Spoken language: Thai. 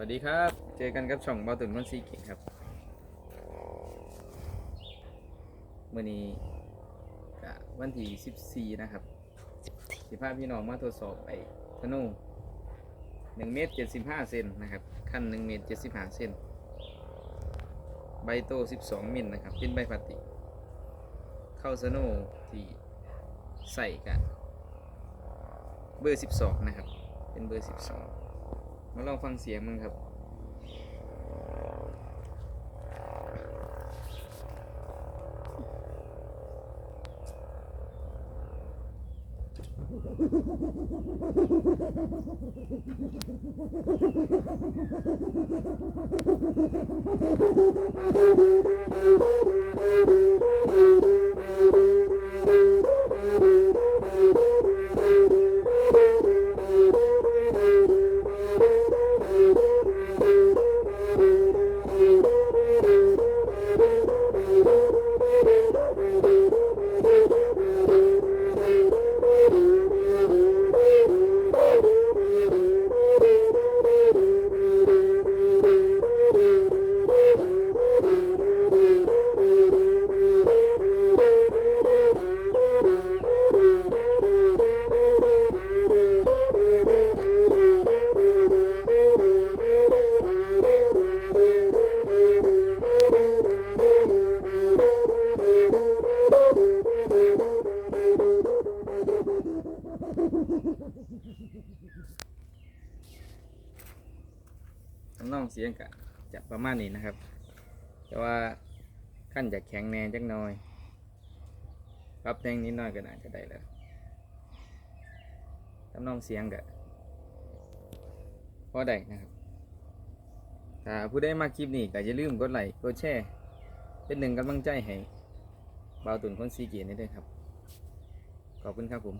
วัสดีครับ เจอกันกับช่องบอตุนคนซีเก่งครับมื่อนี้กะวันที่ 14 นะครับสิพาพี่น้องมาทดสอบไปธนู1เมตร75เซนนะครับ ขั้น1เมตร75เซนใบโต12มิลนะครับ เป็นใบพลาสติก เข้าสโนที่ใส่กัน เบอร์12นะครับ เป็นเบอร์12 มาลองฟังเสียงมึงครับ ทำนองเสียงกะจะประมาณนี้นะครับ แต่ว่าขั้นจะแข็งแน่จักหน่อยปรับแต่งนิดหน่อยก็น่าจะได้แล้วทำนองเสียงกะพอได้นะครับถ้าผู้ได้มาคลิปนี้ก็อย่าลืมกดไลค์กดแชร์เป็นหนึ่งกำลังใจให้บ่าวตุนคนซีเกียรติด้วยครับ ขอบคุณครับผม